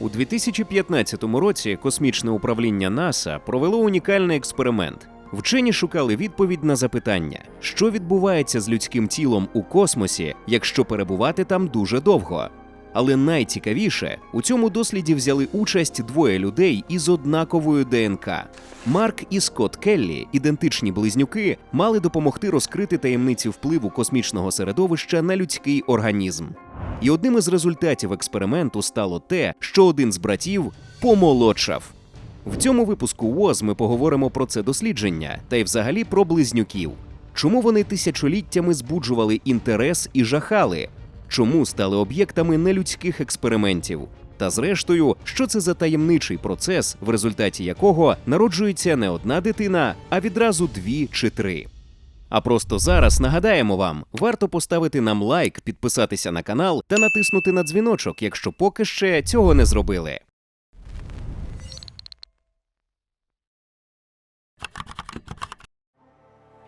У 2015 році космічне управління НАСА провело унікальний експеримент. Вчені шукали відповідь на запитання, що відбувається з людським тілом у космосі, якщо перебувати там дуже довго. Але найцікавіше у цьому досліді взяли участь двоє людей із однаковою ДНК. Марк і Скотт Келлі, ідентичні близнюки, мали допомогти розкрити таємниці впливу космічного середовища на людський організм. І одним із результатів експерименту стало те, що один з братів помолодшав. В цьому випуску ВОЗ ми поговоримо про це дослідження та й взагалі про близнюків. Чому вони тисячоліттями збуджували інтерес і жахали? Чому стали об'єктами нелюдських експериментів? Та зрештою, що це за таємничий процес, в результаті якого народжується не одна дитина, а відразу дві чи три. А просто зараз нагадаємо вам, варто поставити нам лайк, підписатися на канал та натиснути на дзвіночок, якщо поки ще цього не зробили.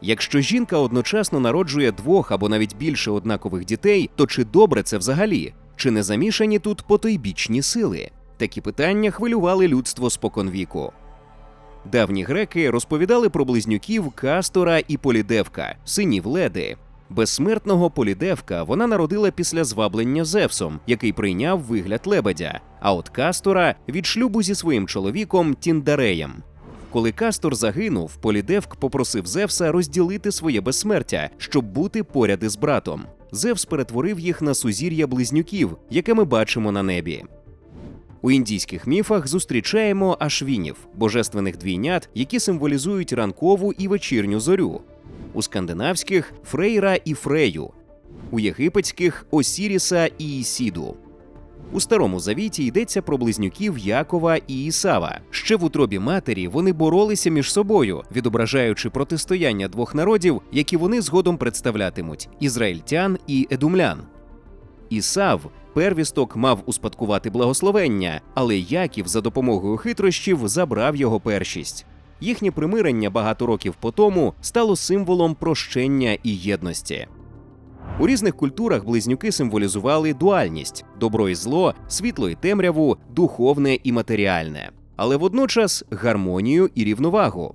Якщо жінка одночасно народжує двох або навіть більше однакових дітей, то чи добре це взагалі? Чи не замішані тут потойбічні сили? Такі питання хвилювали людство споконвіку. Давні греки розповідали про близнюків Кастора і Полідевка, синів Леди. Безсмертного Полідевка вона народила після зваблення Зевсом, який прийняв вигляд лебедя, а от Кастора від шлюбу зі своїм чоловіком Тіндареєм. Коли Кастор загинув, Полідевк попросив Зевса розділити своє безсмертя, щоб бути поряд із братом. Зевс перетворив їх на сузір'я близнюків, яке ми бачимо на небі. У індійських міфах зустрічаємо ашвінів, божественних двійнят, які символізують ранкову і вечірню зорю. У скандинавських Фрейра і Фрею, у єгипетських Осіріса і Ісіду. У старому завіті йдеться про близнюків Якова і Ісава. Ще в утробі матері вони боролися між собою, відображаючи протистояння двох народів, які вони згодом представлятимуть ізраїльтян і едумлян. Ісав первісток мав успадкувати благословення, але Яків за допомогою хитрощів забрав його першість. Їхнє примирення багато років по тому стало символом прощення і єдності. У різних культурах близнюки символізували дуальність добро і зло, світло і темряву, духовне і матеріальне, але водночас гармонію і рівновагу.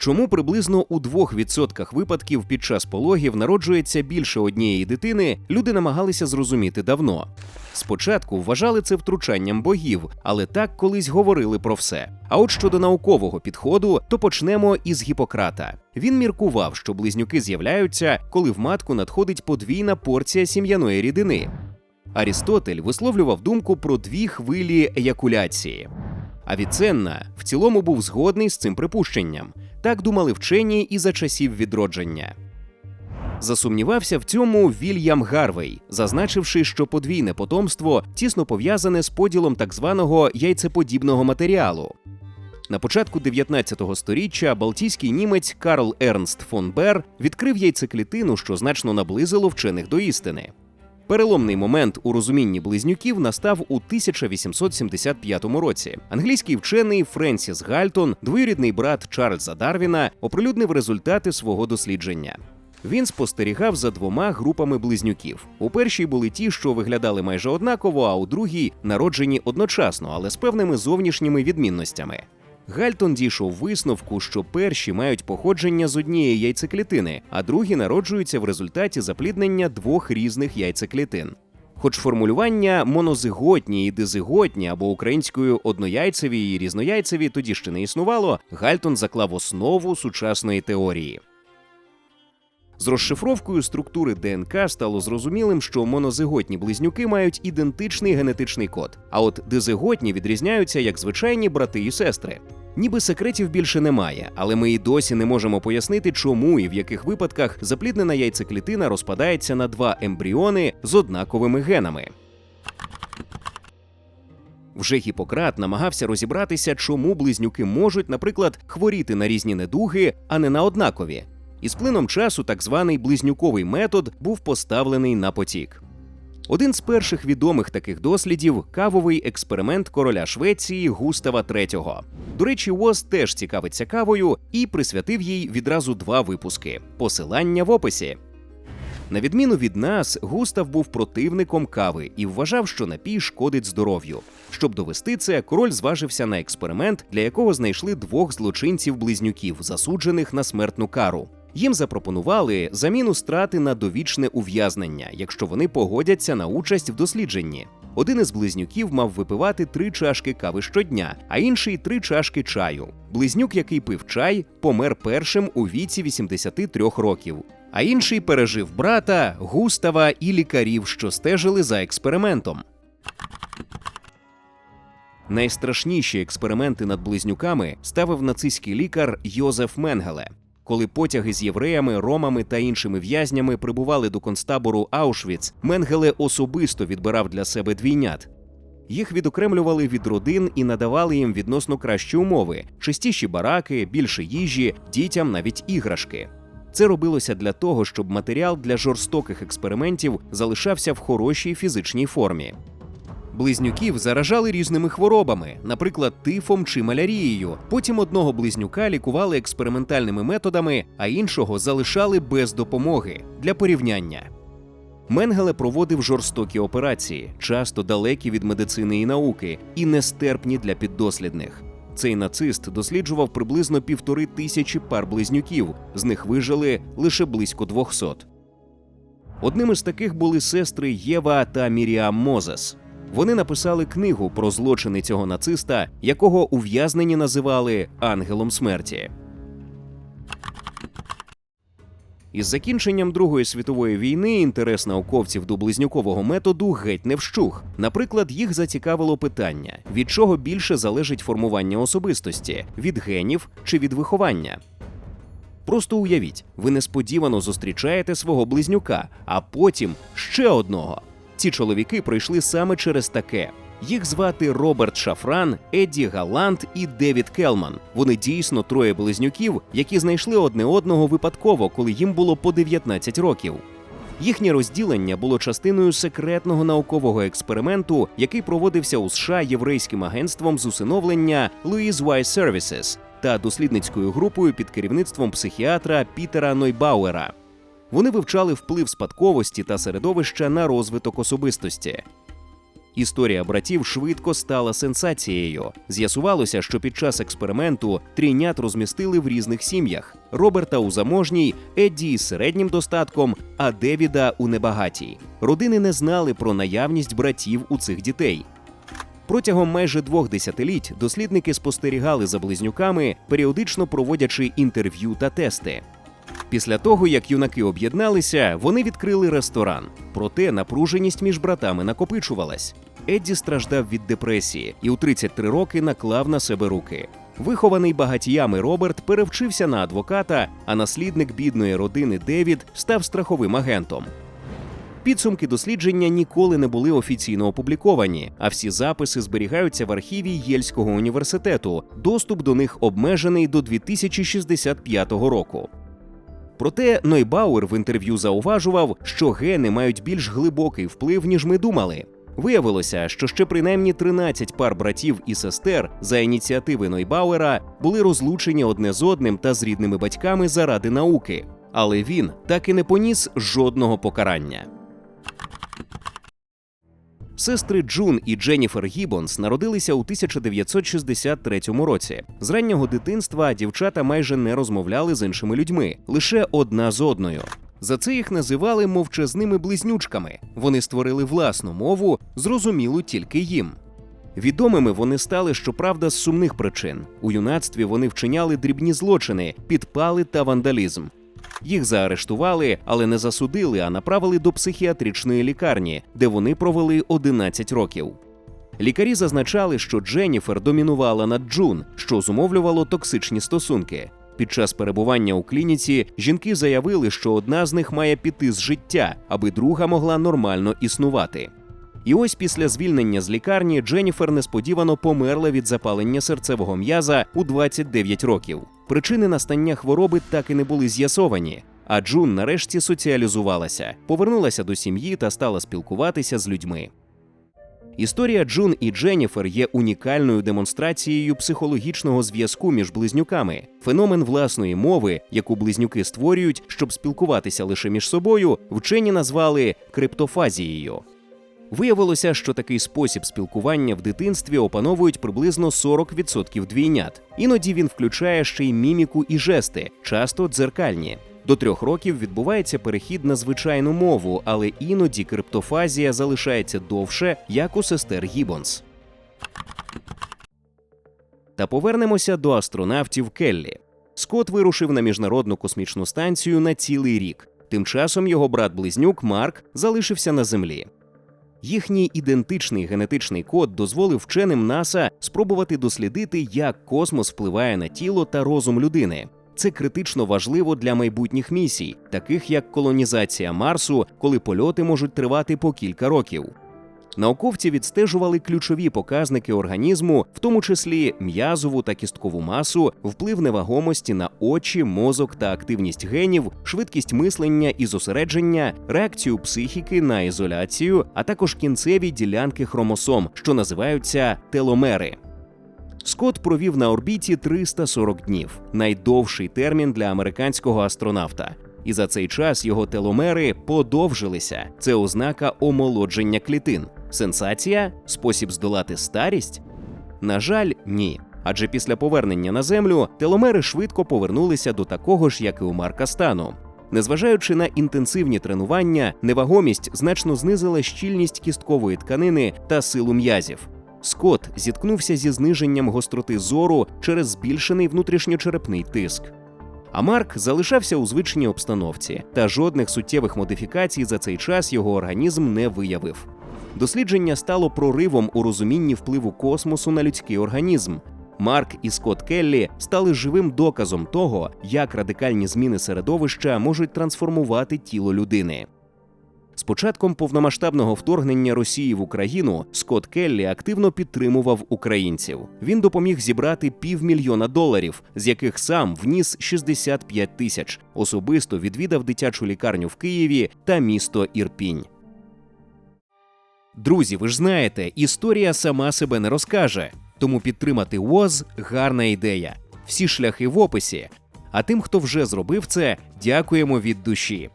Чому приблизно у 2% випадків під час пологів народжується більше однієї дитини, люди намагалися зрозуміти давно. Спочатку вважали це втручанням богів, але так колись говорили про все. А от щодо наукового підходу, то почнемо із Гіппократа. Він міркував, що близнюки з'являються, коли в матку надходить подвійна порція сім'яної рідини. Арістотель висловлював думку про дві хвилі еякуляції. Авіценна в цілому був згодний з цим припущенням. Так думали вчені і за часів відродження. Засумнівався в цьому Вільям Гарвей, зазначивши, що подвійне потомство тісно пов'язане з поділом так званого яйцеподібного матеріалу. На початку 19 століття балтійський німець Карл Ернст фон Бер відкрив яйцеклітину, що значно наблизило вчених до істини. Переломний момент у розумінні близнюків настав у 1875 році. Англійський вчений Френсіс Гальтон, двоюрідний брат Чарльза Дарвіна, оприлюднив результати свого дослідження. Він спостерігав за двома групами близнюків. У першій були ті, що виглядали майже однаково, а у другій народжені одночасно, але з певними зовнішніми відмінностями. Гальтон дійшов висновку, що перші мають походження з однієї яйцеклітини, а другі народжуються в результаті запліднення двох різних яйцеклітин. Хоч формулювання монозиготні і дизиготні або українською однояйцеві і різнояйцеві тоді ще не існувало, Гальтон заклав основу сучасної теорії. З розшифровкою структури ДНК стало зрозумілим, що монозиготні близнюки мають ідентичний генетичний код, а от дизиготні відрізняються як звичайні брати і сестри. Ніби секретів більше немає, але ми і досі не можемо пояснити, чому і в яких випадках запліднена яйцеклітина розпадається на два ембріони з однаковими генами. Вже Гіппократ намагався розібратися, чому близнюки можуть, наприклад, хворіти на різні недуги, а не на однакові. І з плином часу так званий близнюковий метод був поставлений на потік. Один з перших відомих таких дослідів кавовий експеримент короля Швеції Густава III. До речі, ВОЗ теж цікавиться кавою і присвятив їй відразу два випуски: посилання в описі. На відміну від нас, Густав був противником кави і вважав, що напій шкодить здоров'ю. Щоб довести це, король зважився на експеримент, для якого знайшли двох злочинців-близнюків, засуджених на смертну кару. Їм запропонували заміну страти на довічне ув'язнення, якщо вони погодяться на участь в дослідженні. Один із близнюків мав випивати три чашки кави щодня, а інший три чашки чаю. Близнюк, який пив чай, помер першим у віці 83 років. А інший пережив брата, Густава і лікарів, що стежили за експериментом. Найстрашніші експерименти над близнюками ставив нацистський лікар Йозеф Менгеле. Коли потяги з євреями, ромами та іншими в'язнями прибували до концтабору Аушвіц, Менгеле особисто відбирав для себе двійнят. Їх відокремлювали від родин і надавали їм відносно кращі умови: чистіші бараки, більше їжі, дітям навіть іграшки. Це робилося для того, щоб матеріал для жорстоких експериментів залишався в хорошій фізичній формі. Близнюків заражали різними хворобами, наприклад, тифом чи малярією. Потім одного близнюка лікували експериментальними методами, а іншого залишали без допомоги для порівняння. Менгеле проводив жорстокі операції, часто далекі від медицини і науки, і нестерпні для піддослідних. Цей нацист досліджував приблизно півтори тисячі пар близнюків, з них вижили лише близько 200. Одним із таких були сестри Єва та Міріам Мозес. Вони написали книгу про злочини цього нациста, якого ув'язнені називали ангелом смерті. Із закінченням Другої світової війни інтерес науковців до близнюкового методу геть не вщух. Наприклад, їх зацікавило питання: від чого більше залежить формування особистості від генів чи від виховання. Просто уявіть, ви несподівано зустрічаєте свого близнюка, а потім ще одного. Ці чоловіки пройшли саме через таке. Їх звати Роберт Шафран, Едді Галант і Девід Келман. Вони дійсно троє близнюків, які знайшли одне одного випадково, коли їм було по 19 років. Їхнє розділення було частиною секретного наукового експерименту, який проводився у США єврейським агентством з усиновлення Louis Wise Services та дослідницькою групою під керівництвом психіатра Пітера Нойбауера. Вони вивчали вплив спадковості та середовища на розвиток особистості. Історія братів швидко стала сенсацією. З'ясувалося, що під час експерименту трійнят розмістили в різних сім'ях: Роберта у заможній, Едді із середнім достатком, а Девіда у небагатій. Родини не знали про наявність братів у цих дітей. Протягом майже двох десятиліть дослідники спостерігали за близнюками, періодично проводячи інтерв'ю та тести. Після того, як юнаки об'єдналися, вони відкрили ресторан. Проте напруженість між братами накопичувалась. Едді страждав від депресії і у 33 роки наклав на себе руки. Вихований багатіями Роберт перевчився на адвоката, а наслідник бідної родини Девід став страховим агентом. Підсумки дослідження ніколи не були офіційно опубліковані, а всі записи зберігаються в архіві Єльського університету. Доступ до них обмежений до 2065 року. Проте Нойбауер в інтерв'ю зауважував, що гени мають більш глибокий вплив, ніж ми думали. Виявилося, що ще принаймні 13 пар братів і сестер за ініціативи Нойбауера були розлучені одне з одним та з рідними батьками заради науки, але він так і не поніс жодного покарання. Сестри Джун і Дженніфер Гіббонс народилися у 1963 році. З раннього дитинства дівчата майже не розмовляли з іншими людьми, лише одна з одною. За це їх називали мовчазними близнючками. Вони створили власну мову, зрозумілу тільки їм. Відомими вони стали, щоправда, з сумних причин. У юнацтві вони вчиняли дрібні злочини, підпали та вандалізм. Їх заарештували, але не засудили, а направили до психіатричної лікарні, де вони провели 11 років. Лікарі зазначали, що Дженніфер домінувала над Джун, що зумовлювало токсичні стосунки. Під час перебування у клініці жінки заявили, що одна з них має піти з життя, аби друга могла нормально існувати. І ось після звільнення з лікарні Дженніфер несподівано померла від запалення серцевого м'яза у 29 років. Причини настання хвороби так і не були з'ясовані. А Джун нарешті соціалізувалася, повернулася до сім'ї та стала спілкуватися з людьми. Історія Джун і Дженніфер є унікальною демонстрацією психологічного зв'язку між близнюками. Феномен власної мови, яку близнюки створюють, щоб спілкуватися лише між собою, вчені назвали криптофазією. Виявилося, що такий спосіб спілкування в дитинстві опановують приблизно 40% двійнят. Іноді він включає ще й міміку і жести, часто дзеркальні. До трьох років відбувається перехід на звичайну мову, але іноді криптофазія залишається довше, як у сестер Гіббонс. Та повернемося до астронавтів Келлі. Скотт вирушив на міжнародну космічну станцію на цілий рік. Тим часом його брат-близнюк Марк залишився на землі. Їхній ідентичний генетичний код дозволив вченим НАСА спробувати дослідити, як космос впливає на тіло та розум людини. Це критично важливо для майбутніх місій, таких як колонізація Марсу, коли польоти можуть тривати по кілька років. Науковці відстежували ключові показники організму, в тому числі м'язову та кісткову масу, вплив невагомості на очі, мозок та активність генів, швидкість мислення і зосередження, реакцію психіки на ізоляцію, а також кінцеві ділянки хромосом, що називаються теломери. Скотт провів на орбіті 340 днів найдовший термін для американського астронавта. І за цей час його теломери подовжилися. Це ознака омолодження клітин. Сенсація спосіб здолати старість? На жаль, ні. Адже після повернення на землю теломери швидко повернулися до такого ж, як і у Марка стану. Незважаючи на інтенсивні тренування, невагомість значно знизила щільність кісткової тканини та силу м'язів. Скотт зіткнувся зі зниженням гостроти зору через збільшений внутрішньочерепний тиск. А Марк залишався у звичній обстановці, та жодних суттєвих модифікацій за цей час його організм не виявив. Дослідження стало проривом у розумінні впливу космосу на людський організм. Марк і Скотт Келлі стали живим доказом того, як радикальні зміни середовища можуть трансформувати тіло людини. З початком повномасштабного вторгнення Росії в Україну Скотт Келлі активно підтримував українців. Він допоміг зібрати півмільйона доларів, з яких сам вніс 65 тисяч. Особисто відвідав дитячу лікарню в Києві та місто Ірпінь. Друзі, ви ж знаєте, історія сама себе не розкаже. Тому підтримати ВОЗ гарна ідея. Всі шляхи в описі. А тим, хто вже зробив це, дякуємо від душі.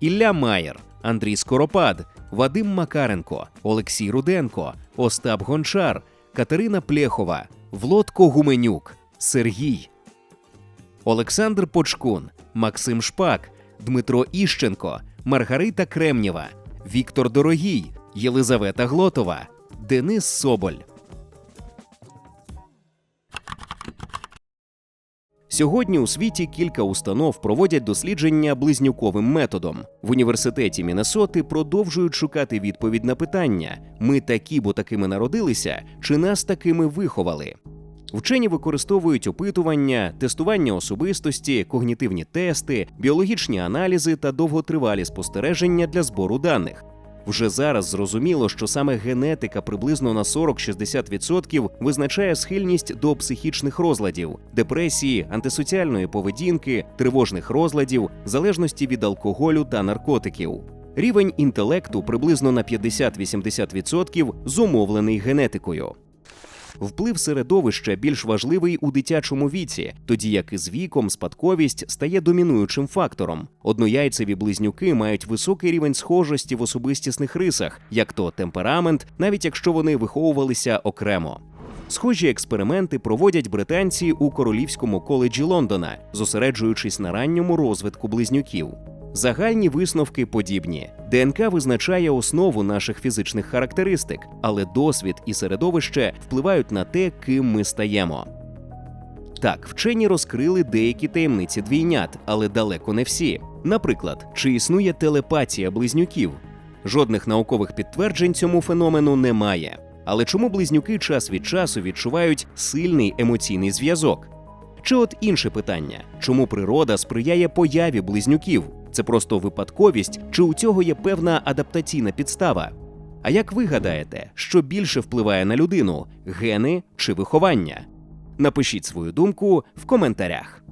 Ілля Маєр, Андрій Скоропад, Вадим Макаренко, Олексій Руденко, Остап Гончар, Катерина Плєхова, Влодко Гуменюк, Сергій, Олександр Почкун, Максим Шпак, Дмитро Іщенко, Маргарита Кремнєва, Віктор Дорогій, Єлизавета Глотова, Денис Соболь. Сьогодні у світі кілька установ проводять дослідження близнюковим методом. В університеті Міннесоти продовжують шукати відповідь на питання: ми такі, бо такими народилися, чи нас такими виховали. Вчені використовують опитування, тестування особистості, когнітивні тести, біологічні аналізи та довготривалі спостереження для збору даних. Вже зараз зрозуміло, що саме генетика приблизно на 40-60% визначає схильність до психічних розладів, депресії, антисоціальної поведінки, тривожних розладів, залежності від алкоголю та наркотиків. Рівень інтелекту приблизно на 50-80% зумовлений генетикою. Вплив середовища більш важливий у дитячому віці, тоді як із віком спадковість стає домінуючим фактором. Однояйцеві близнюки мають високий рівень схожості в особистісних рисах, як то темперамент, навіть якщо вони виховувалися окремо. Схожі експерименти проводять британці у королівському коледжі Лондона, зосереджуючись на ранньому розвитку близнюків. Загальні висновки подібні. ДНК визначає основу наших фізичних характеристик, але досвід і середовище впливають на те, ким ми стаємо. Так, вчені розкрили деякі таємниці двійнят, але далеко не всі. Наприклад, чи існує телепатія близнюків? Жодних наукових підтверджень цьому феномену немає. Але чому близнюки час від часу відчувають сильний емоційний зв'язок? Чи от інше питання: чому природа сприяє появі близнюків? Це просто випадковість, чи у цього є певна адаптаційна підстава? А як ви гадаєте, що більше впливає на людину гени чи виховання? Напишіть свою думку в коментарях.